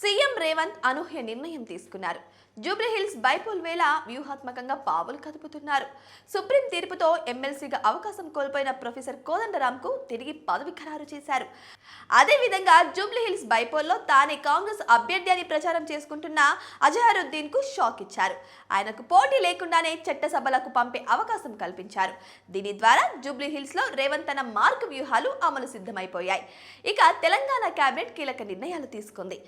CM Revanth అనూహ్య నిర్ణయం తీసుకున్నారు. జూబ్లీహిల్స్ బైపోల్ వేళ వ్యూహాత్మకంగా పావులు కదుపుతున్నారు. సుప్రీం తీర్పుతో ఎమ్మెల్సీగా అవకాశం కోల్పోయిన ప్రొఫెసర్ కోదండరాంకు తిరిగి పదవి ఖరారు చేశారు. అదేవిధంగా జూబ్లీహిల్స్ బైపోల్లో తానే కాంగ్రెస్ అభ్యర్థి అని ప్రచారం చేసుకుంటున్న అజహరుద్దీన్కు షాక్ ఇచ్చారు. ఆయనకు పోటీ లేకుండానే చట్టసభలకు పంపే అవకాశం కల్పించారు. దీని ద్వారా జూబ్లీహిల్స్లో రేవంత్ తన మార్క్ వ్యూహాలు అమలు సిద్ధమైపోయాయి. ఇక తెలంగాణ కేబినెట్ కీలక నిర్ణయాలు తీసుకుంది.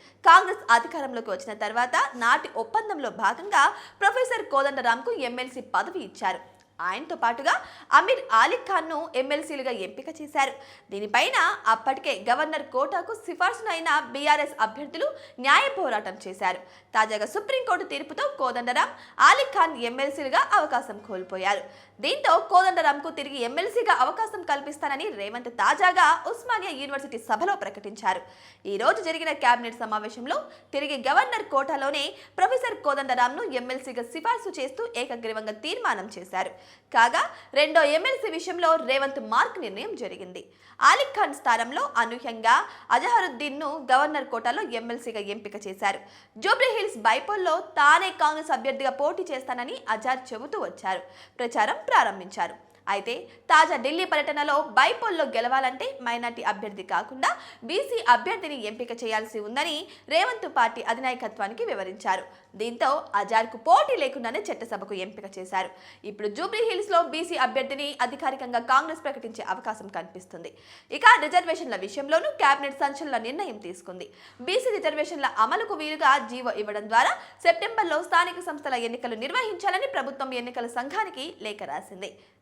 కాంగ్రెస్ అధికారంలోకి వచ్చిన తర్వాత నాటి ఒప్పందంలో భాగంగా ప్రొఫెసర్ కోదండరాంకు ఎమ్మెల్సీ పదవి ఇచ్చారు. ఆయనతో పాటుగా అమీర్ ఆలిక్ ఖాన్ను ఎమ్మెల్సీలుగా ఎంపిక చేశారు. దీనిపైన అప్పటికే గవర్నర్ కోటాకు సిఫార్సును అయిన బీఆర్ఎస్ అభ్యర్థులు న్యాయ పోరాటం చేశారు. తాజాగా సుప్రీంకోర్టు తీర్పుతో కోదండరాం ఆలిక్ ఖాన్ ఎమ్మెల్సీలుగా అవకాశం కోల్పోయారు. దీంతో కోదండరాంకు తిరిగి ఎమ్మెల్సీగా అవకాశం కల్పిస్తానని రేవంత్ తాజాగా ఉస్మానియా యూనివర్సిటీ సభలో ప్రకటించారు. ఈ రోజు జరిగిన కేబినెట్ సమావేశంలో తిరిగి గవర్నర్ కోటాలోనే ప్రొఫెసర్ కోదండరాంను ఎమ్మెల్సీగా సిఫార్సు చేస్తూ ఏకగ్రీవంగా తీర్మానం చేశారు. కాగా రెండో ఎమ్మెల్సీ విషయంలో రేవంత్ మార్క్ నిర్ణయం జరిగింది. ఆలిక్ ఖాన్ స్థానంలో అనూహ్యంగా అజహరుద్దీన్ను గవర్నర్ కోటాలో ఎమ్మెల్సీగా ఎంపిక చేశారు. జూబ్లీహిల్స్ బైపోల్లో తానే కాంగ్రెస్ అభ్యర్థిగా పోటీ చేస్తానని అజార్ చెబుతూ వచ్చారు. ప్రచారం ప్రారంభించారు. అయితే తాజా ఢిల్లీ పర్యటనలో బైపోల్లో గెలవాలంటే మైనార్టీ అభ్యర్థి కాకుండా బీసీ అభ్యర్థిని ఎంపిక చేయాల్సి ఉందని రేవంత్ పార్టీ అధినాయకత్వానికి వివరించారు. దీంతో అజార్కు పోటీ లేకుండానే చట్టసభకు ఎంపిక చేశారు. ఇప్పుడు జూబ్లీహిల్స్లో బీసీ అభ్యర్థిని అధికారికంగా కాంగ్రెస్ ప్రకటించే అవకాశం కనిపిస్తుంది. ఇక రిజర్వేషన్ల విషయంలోనూ కేబినెట్ సంచలన నిర్ణయం తీసుకుంది. బీసీ రిజర్వేషన్ల అమలుకు వీలుగా జీవో ఇవ్వడం ద్వారా సెప్టెంబర్లో స్థానిక సంస్థల ఎన్నికలు నిర్వహించాలని ప్రభుత్వం ఎన్నికల సంఘానికి లేఖ రాసింది.